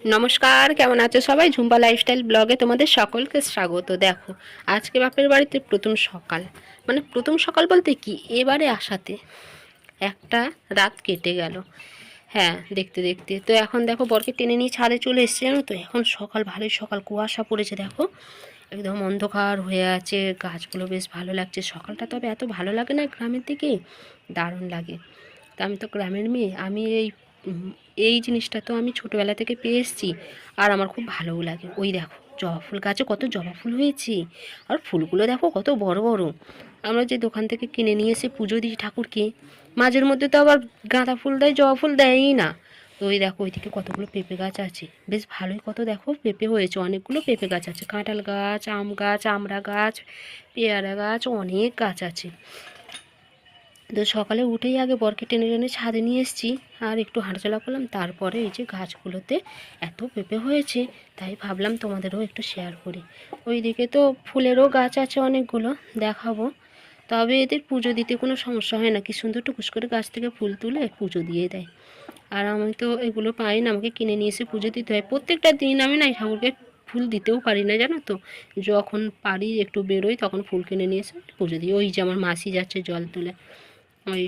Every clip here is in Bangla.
নমস্কার, কেমন আছো সবাই? ঝুম্পা লাইফস্টাইল ব্লগে তোমাদের সকলকে স্বাগত। দেখো, আজকে বাপের বাড়িতে প্রথম সকাল। মানে প্রথম সকাল বলতে কি? এবারে আসাতে একটা রাত কেটে গেল। হ্যাঁ দেখতে দেখতে। তো এখন দেখো, বরকে টেনে নিয়ে ছাদে চলে এসছে, জানো তো? এখন সকাল, ভালোই সকাল। কুয়াশা পড়েছে, দেখো। একদম অন্ধকার হয়ে আছে, গাছগুলো বেশ ভালো লাগছে। সকালটা তবে এত ভালো লাগে না, গ্রামের দিকে? দারুণ লাগে। তা আমি তো গ্রামের মেয়ে। আমি এই এই জিনিসটা তো আমি ছোটোবেলা থেকে পেয়ে এসেছি। আর আমার খুব ভালোও লাগে। ওই দেখো, জবা ফুল গাছে কত জবা ফুল হয়েছে। আর ফুলগুলো দেখো কত বড় বড়। আমরা যে দোকান থেকে কিনে নিয়ে এসে পুজো দিই ঠাকুরকে, মাঝের মধ্যে তো আবার গাঁদা ফুল দেয়, জবা ফুল দেয়ই না। তো ওই দেখো ওইদিকে কতগুলো পেঁপে গাছ আছে। বেশ ভালোই কত দেখো পেঁপে হয়েছে, অনেকগুলো পেঁপে গাছ আছে। কাঁঠাল গাছ, আম গাছ, আমড়া গাছ, পেয়ারা গাছ, অনেক গাছ আছে। তো সকালে উঠেই আগে বরকে টেনে টেনে ছাদে নিয়ে এসেছি। আর একটু হাঁটাচলা করলাম, তারপরে এই যে গাছগুলোতে এত পেঁপে হয়েছে, তাই ভাবলাম তোমাদেরও একটু শেয়ার করি। ওইদিকে তো ফুলেরও গাছ আছে অনেকগুলো, দেখাবো। তবে এদের পুজো দিতে কোনো সমস্যা হয় না, কি সুন্দর টুকুস করে গাছ থেকে ফুল তুলে পুজো দিয়ে দেয়। আর আমি তো এগুলো পাই না, আমাকে কিনে নিয়ে এসে পুজো দিতে হয়। প্রত্যেকটা দিন আমি না ঠাকুরকে ফুল দিতেও পারি না, জানো তো। যখন পারি একটু বেরোই, তখন ফুল কিনে নিয়ে এসে পুজো দিই। ওই যে আমার মাসি যাচ্ছে জল তুলে। ওই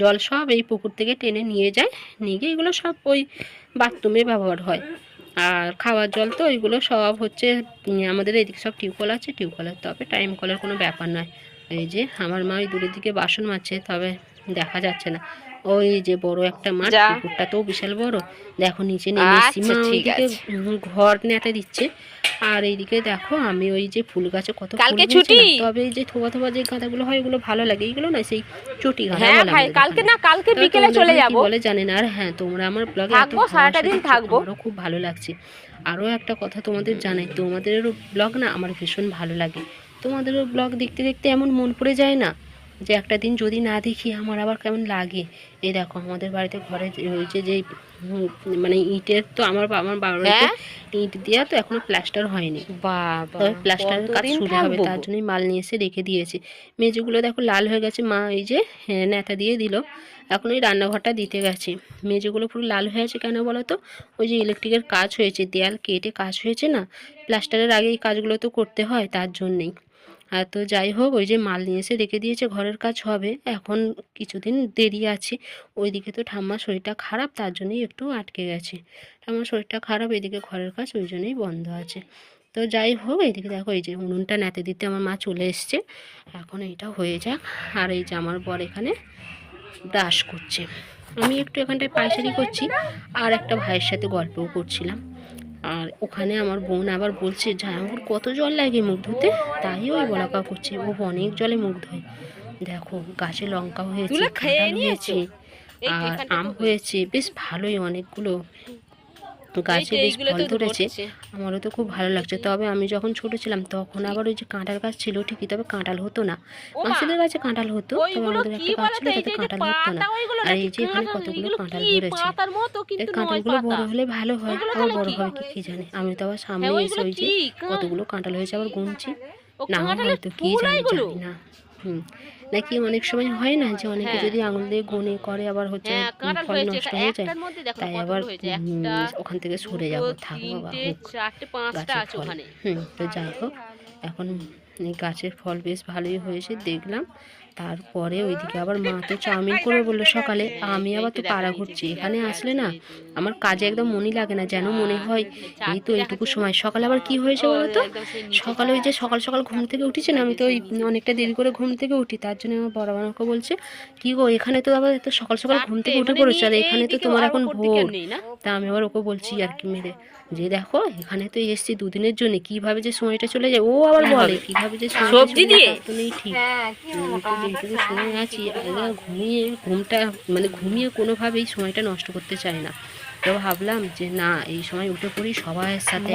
জল সব এই পুকুর থেকে টেনে নিয়ে যায়, নিয়ে গিয়ে এগুলো সব ওই বাথরুমে ব্যবহার হয়। আর খাওয়ার জল তো ওইগুলো সব হচ্ছে আমাদের এদিকে সব টিউবওয়েল আছে, টিউবওয়েলের তবে টাইম কলের কোনো ব্যাপার নয়। এই যে আমার মা ওই দূরের দিকে বাসন মারছে তবে দেখা যাচ্ছে না। ওই যে বড় একটা মাছ পুকুরটা তো বিশাল বড়। দেখো নিচে নেমে এসেছি মা আচ্ছা, ওইদিকে ঘর নেতে দিচ্ছে। আর এইদিকে দেখো আমি ওই যে ফুল গাছে কত কালকে ছুটি? তবে এই যে থোবা থোবা যে গাঁদাগুলো হয় ওগুলো ভালো লাগে। এইগুলো না সেই চটি গাঁদা হ্যাঁ ভাই কালকে না কালকে বিকেলে চলে যাব। বলে জানি না? আর হ্যাঁ তোমরা আমার ব্লগে থাকব, সারাটা দিন থাকব। খুব ভালো লাগছে। আরও একটা কথা তোমাদের জানাই তোমাদেরও ব্লগ না আমার ভীষণ ভালো লাগে। তোমাদেরও ব্লগ দেখতে দেখতে এমন মন পড়ে যায় না যে একটা দিন যদি না দেখি আমার আবার কেমন লাগে? এই দেখো আমাদের বাড়িতে ঘরে রয়েছে যে মানে ইটের তো আমার আমার বাবার হ্যাঁ? ইট দেওয়া তো এখনও প্লাস্টার হয়নি। তবে প্লাস্টারের কাজ শুরু হবে তার জন্যই মাল নিয়ে এসে রেখে দিয়েছে। মেজেগুলো দেখো লাল হয়ে গেছে মা এই যে হ্যাঁ, নেতা দিয়ে দিল। এখন ওই রান্নাঘরটা দিতে গেছে। মেজেগুলো পুরো লাল হয়ে আছে কেন বলো তো? ওই যে ইলেকট্রিকের কাজ হয়েছে দেয়াল কেটে কাজ হয়েছে না? প্লাস্টারের আগে এই কাজগুলো তো করতে হয় তার জন্যেই। আর তো যাই হোক, ওই যে মাল নিয়ে এসে রেখে দিয়েছে, ঘরের কাজ হবে। এখন কিছুদিন দেরি আছে। ওইদিকে তো ঠাম্মার শরীরটা খারাপ, তার জন্যই একটু আটকে গেছে। ঠাম্মার শরীরটা খারাপ, এদিকে ঘরের কাজ ওই জন্যই বন্ধ আছে। তো যাই হোক এইদিকে দেখো, এই যে উনুনটা নেতে দিতে আমার মা চলে এসছে। এখন এইটা হয়ে যাক। আর এই যে আমার বর এখানে ব্রাশ করছে। আমি একটু এখানটায় পায়চারি করছি, আর একটা ভাইয়ের সাথে গল্পও করছিলাম। আর ওখানে আমার বোন আবার বলছে আমার কত জল লাগে মুখ ধুতে? তাই ওই বলাকা করছে। ও অনেক জলে মুখ ধোয়। দেখো গাছে লঙ্কা হয়েছে হয়েছে আর আম হয়েছে বেশ ভালোই অনেকগুলো। গাছে বেশ ফল ধরেছে। আমারও তো খুব ভালো লাগছে। তবে আমি যখন ছোট ছিলাম তখন আবার ওই যে কাঁঠাল গাছ ছিল ঠিকই তবে কাঁঠাল হতো না। মাসিদের গাছে কাঁঠাল হতো তবে আমাদের একটা গাছ ছিল তাতে কাঁঠাল হতো না। আর এই যে এখানে কতগুলো কাঁঠাল ধরেছে। কাঁঠালগুলো বড় হলে ভালো হয় আবার বড়? হবে কি কি জানে। আমি তো আবার সামনে হ্যাঁ, এসে ওই যে কতগুলো কাঁঠাল হয়েছে আবার গুনছি। না হয়তো কি জানি জানি না। হুম। নাকি অনেক সময় হয় না যে অনেকে হ্যাঁ। যদি আঙুল দিয়ে গুনে করে আবার হচ্ছে হ্যাঁ, ফল নষ্ট হয়ে যায় তাই আবার ওখান থেকে সরে যাব থাকব বা গাছের ফল। হুম তো যাই হোক এখন এই গাছের ফল বেশ ভালোই হয়েছে দেখলাম। তারপরে ওইদিকে আবার মা তো চাউমিন করে বলল সকালে। আমি আবার তো পাড়া ঘুরছি, এখানে আসলে না আমার কাজে একদম মনই লাগে না, যেন মনে হয় এই তো এইটুকু সময়। সকালে আবার কি হয়েছে বলো তো? সকালে ওই যে সকাল সকাল ঘুম থেকে উঠেছে না, আমি তো ওই অনেকটা দেরি করে ঘুম থেকে উঠি, তার জন্য আমার বড় বানাকে বলছে, কি গো, এখানে তো আবার সকাল সকাল ঘুম থেকে উঠে পড়েছে, আর এখানে তো তোমার এখন ভোর। তা আমি আবার ওকে বলছি আর কি মেরে। যে দেখো এখানে তো এসছি দুদিনের জন্য কীভাবে যে সময়টা চলে যায় ও আবার বলে কীভাবে যে সময়টা সবজি দিয়ে? তা নেই ঠিক। তো যেহেতু সময় আছি আগে ঘুমিয়ে ঘুমটা মানে ঘুমিয়ে কোনোভাবেই সময়টা নষ্ট করতে চায় না। তো ভাবলাম যে না এই সময় উঠে পড়ি সবার সাথে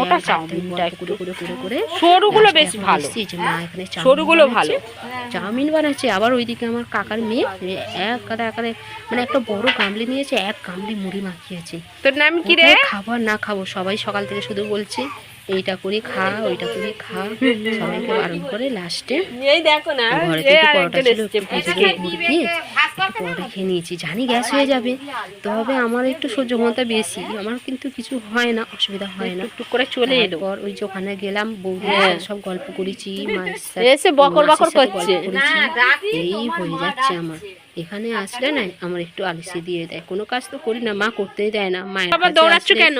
করে করে করে করে। সরুগুলো বেশ ভালো। যে না এখানে চাউমিন সরুগুলো বানাচ্ছে। ভালো। চাউমিন বানাচ্ছে আবার ওইদিকে আমার কাকার মেয়ে এ এক কাদা একা মানে একটা বড় গামলি নিয়েছে এক গামলি মুড়ি মাখিয়েছে। তোর নাম কি রে? খাবার খাব না খাব সবাই সকাল থেকে শুধু বলছে। এইটা করি খা ওইটা করি খা। সবাইকে বারণ করে লাস্টে। এই দেখো না ঘরে যে থেকে পরোটা ছিল একটু দিয়ে পরোটা খেয়ে নিয়েছি। জানি গ্যাস হয়ে যাবে। তবে আমার একটু সহ্য ক্ষমতা বেশি। আমার কিন্তু কিছু হয় না অসুবিধা হয় না। টুক করে চলে এলো। তারপর ওই যে ওখানে গেলাম বৌদি হ্যাঁ। সব গল্প করেছি এসে বকর বকর করছে। করেছি। এই হয়ে যাচ্ছে আমার। এখানে আসলে না আমার একটু আলসি দিয়ে দেয়। কোনো কাজ তো করি না মা করতেই দেয় না মায়ের বাবা দৌড়াচ্ছ কেন?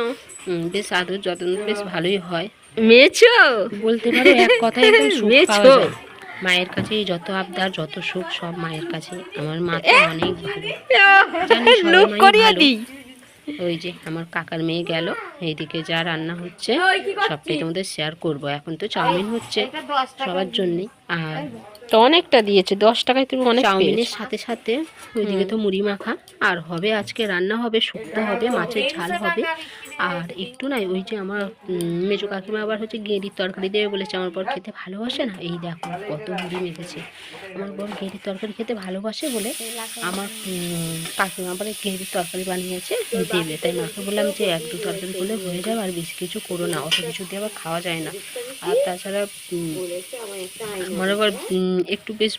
বেশ আদর যত্ন বেশ ভালোই হয়। মেয়েছো? বলতে পারো এক কথায় একদম মেয়েছো? মায়ের কাছে যত আবদার যত সুখ সব মায়ের কাছে আমার মা তো অনেক ভালো। করিয়ে দিই। ওই যে আমার কাকার মেয়ে গেল এইদিকে যা রান্না হচ্ছে সবটাই তোমাদের শেয়ার করব। এখন তো চাউমিন হচ্ছে সবার জন্যই। আর তো অনেকটা দিয়েছে দশ টাকায় তুমি অনেক চাউমিনের সাথে সাথে ওইদিকে তো মুড়ি মাখা। আর হবে আজকে রান্না হবে শুক্তো হবে মাছের ঝাল হবে। আর একটু নাই ওই যে আমার মেজো কাকিমা আবার হচ্ছে গেঁড়ির তরকারি দেবে বলেছে আমার বর খেতে ভালোবাসে না। এই দেখো কত মুড়ি মেখেছে। আমার বর গেঁড়ির তরকারি খেতে ভালোবাসে বলে আমার কাকিমা আবার গেঁড়ির তরকারি বানিয়েছে দেবে। তাই মাকে বললাম যে এক দু তরকারি করলে হয়ে যাবে আর বেশি কিছু করো না। অত কিছু দিয়ে আবার খাওয়া যায় না। আর তাছাড়া আমার আবার একটু বেশ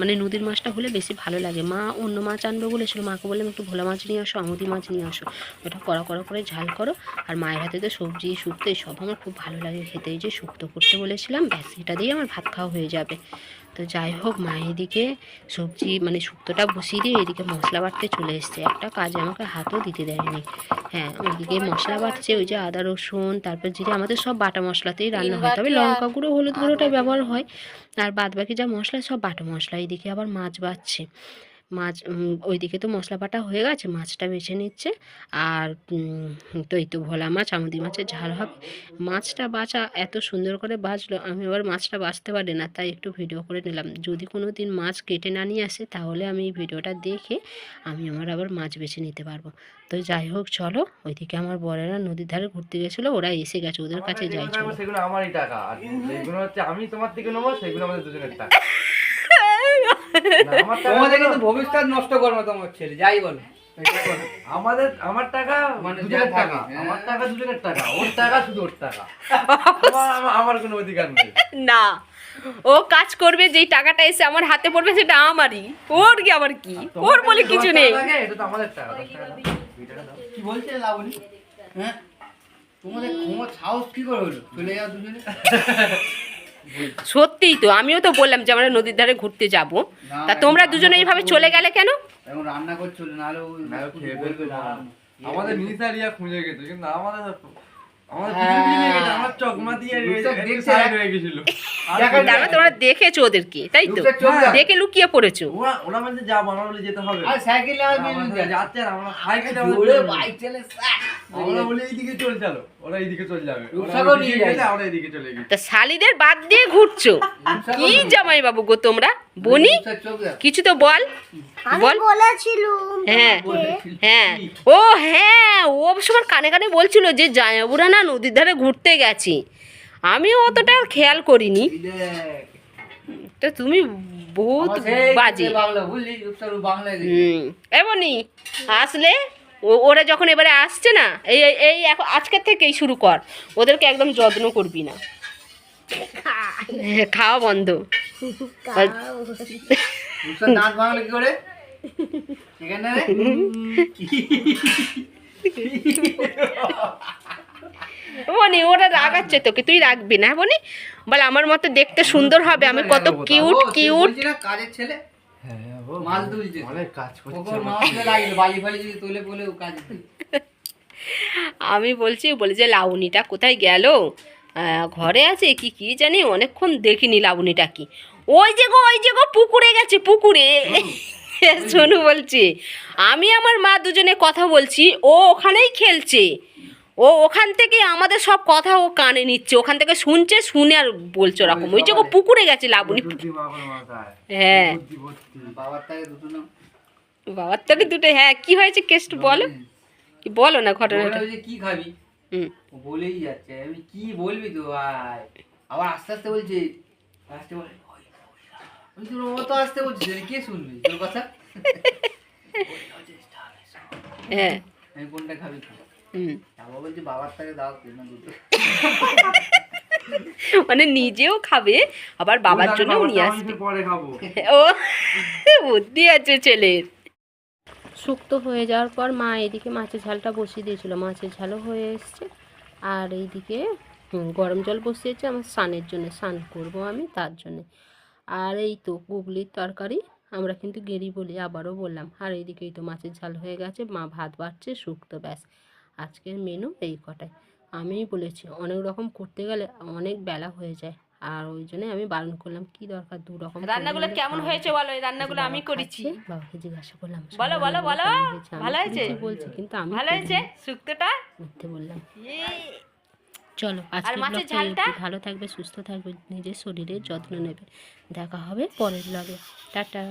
মানে নদীর মাছটা হলে বেশি ভালো লাগে। মা অন্য মাছ আনবে বলেছিল মাকে বললাম, একটু ভোলা মাছ নিয়ে আসো, আমুদি মাছ নিয়ে আসো। ওটা কড়া কড়া করে ঝাল করো। আর মায়ের হাতে তো সবজি, শুক্তো সব আমার খুব ভালো লাগে। খেতে যে শুক্তো করতে বলেছিলাম, ব্যাস, এটা দিয়ে আমার ভাত খাওয়া হয়ে যাবে। তো যাই হোক মা এদিকে সবজি মানে শুক্তোটা বসিয়ে দিয়ে এদিকে মশলা বাটতে চলে এসছে। একটা কাজ আমাকে হাতও দিতে দেয়নি। হ্যাঁ ওইদিকে মশলা বাটছে ওই যে আদা রসুন তারপর জিরে আমাদের সব বাটা মশলাতেই রান্না হয়। তবে লঙ্কা গুঁড়ো হলুদ গুঁড়োটা ব্যবহার হয়। আর বাদ বাকি যা মশলা সব বাটা মশলা এদিকে আবার মাছ বাছছে মাছ ওইদিকে তো মশলা বাটা হয়ে গেছে মাছটা বেছে নিচ্ছে। আর তো এই তো ভোলা মাছ আমুদি মাছের ঝাল হবে। মাছটা বাছা এত সুন্দর করে বাঁচলো আমি আবার মাছটা বাঁচতে পারি না তাই একটু ভিডিও করে নিলাম। যদি কোনো দিন মাছ কেটে না নিয়ে আসে তাহলে আমি এই ভিডিওটা দেখে আমি আমার আবার মাছ বেছে নিতে পারব। তো যাই হোক চলো ওইদিকে আমার বরেরা নদীর ধারে ঘুরতে গেছিল ওরা এসে গেছে ওদের কাছে যাই চলো। সেগুলো আমারই টাকা। আর যেগুলো হচ্ছে আমি তোমার থেকে নেব সেগুলো আমাদের দুজনের টাকা। তোমাদের কিন্তু ভবিষ্যৎ নষ্ট করব তোমার ছেলে যাই বলো। আমাদের আমার টাকা মানে দুজনের টাকা হ্যাঁ। আমার টাকা দুজনের টাকা ওর টাকা শুধু ওর টাকা। আমার- আমার- আমার কোনো অধিকার নেই। না ও কাজ করবে যেই টাকাটা এসে আমার হাতে পড়বে সেটা আমারই। ওর কি আবার কি? ওর বলে কিছু নেই। এটা তো আমাদের টাকা দশ টাকা দাও, দুই টাকা দাও। কি বলছে লাবণী? হ্যাঁ? তোমাদের ক্ষমতা সাহস কি করে হলো? চলে যাও দুজনে। সত্যিই তো আমিও তো বললাম যে আমরা নদীর ধারে ঘুরতে যাব। তা তোমরা দুজন এইভাবে চলে গেলে কেন? এখন রান্না করছিল না, না। আমাদের খুঁজে গেছে কিন্তু আমাদের হ্যাঁ। হয়ে তোমরা দেখেছ ওদেরকে তাই তো? চোখ দেখ। লুকিয়ে পড়েছো। ওরা- বলছে যাব, আমরা বলি যেতে হবে। সাইকেলে যাচ্ছে আমরা সাইকেলে তা শালিদের বাদ দিয়ে ঘুরছো? কি জামাই বাবু গো তোমরা? বনি। কিছু তো বল। বল। হ্যাঁ। হ্যাঁ। ও হ্যাঁ। ও অবশ্য আমার কানে কানে বলছিল যে জায়াবুরা না নদীর ধারে ঘুরতে গেছি। আমি অতটা খেয়াল করিনি। তো তুমি বহুত বাজে। এমনই আসলে ওরা যখন এবারে আসছে না এই এই- এখন আজকের থেকেই শুরু কর। ওদেরকে একদম যত্ন করবি না। খাওয়া বন্ধ। করে? বনি ওরা রাগাচ্ছে তোকে তুই রাখবি না বনি? বলে আমার মতো দেখতে সুন্দর হবে আমি কত কিউট কিউট কাজের ছেলে? হ্যাঁ মাল তুলছে। অনেক কাজ করছে ওকে ওর মামাকে লাগিল বালি ফালি যদি তোলে বলে ও কাজ আমি বলছি বলি যে লাউনিটা কোথায় গেল? ঘরে আছে কি কি জানি অনেকক্ষণ দেখিনি লাবণীটা কি। ওই যে গো ওই যে গো পুকুরে গেছে পুকুরে। শোনু বলছি আমি আমার মা দুজনে কথা বলছি ও ওখানেই খেলছে। ও ওখান থেকে আমাদের সব কথা ও কানে নিচ্ছে। ওখান থেকে শুনছে শুনে আর বলছে ওরকম। ওই যে গো পুকুরে গেছে লাবণী। হ্যাঁ। বাবার তাকে দুটো হ্যাঁ কি হয়েছে কেষ্ট বলো। কি বলো না ঘটনাটা। কি খাবি? ও বলেই যাচ্ছে আমি কি বলবি তো ভাই? আবার আস্তে আস্তে বলছে আস্তে বলে "ওই, ওই, আমি তোর মতো আসতে বলছিস কে শুনবি? তোর কথা? হ্যাঁ। আমি কোনটা খাবি। হুম। মানে নিজেও খাবে আবার বাবার জন্য নিয়ে আসবে। নিতে পরে খাব। ও বুদ্ধি আছে ছেলের শুক্তো হয়ে যাওয়ার পর মা এদিকে মাছের ঝালটা বসিয়ে দিয়েছিল। মাছের ঝালও হয়ে এসছে। আর এইদিকে গরম জল বসিয়েছে আমার স্নানের জন্য। স্নান করব আমি তার জন্যে। আর এই তো গুগলির তরকারি আমরা কিন্তু গেরি বলি আবারও বললাম। আর এইদিকে এই তো মাছের ঝাল হয়ে গেছে মা ভাত বাড়ছে শুক্তো ব্যাস। আজকের মেনু এই কটাই। আমিই বলেছি অনেক রকম করতে গেলে অনেক বেলা হয়ে যায়। আর ওই জন্যই আমি বারণ করলাম কি দরকার দু রকম রান্নাগুলো কেমন হয়েছে বলো এই রান্নাগুলো আমি করেছি। বাবাকে জিজ্ঞাসা করলাম বলো, বলো, বলো। আমি ভালো হয়েছে? বলছি কিন্তু আমি ভালো হয়েছে। শুক্তোটা মিথ্যে বললাম। ইয়ে। চলো মাছের ব্লগটা ভালো থাকবে সুস্থ থাকবে নিজের শরীরের যত্ন নেবে। দেখা হবে পরের ব্লগে টাটা।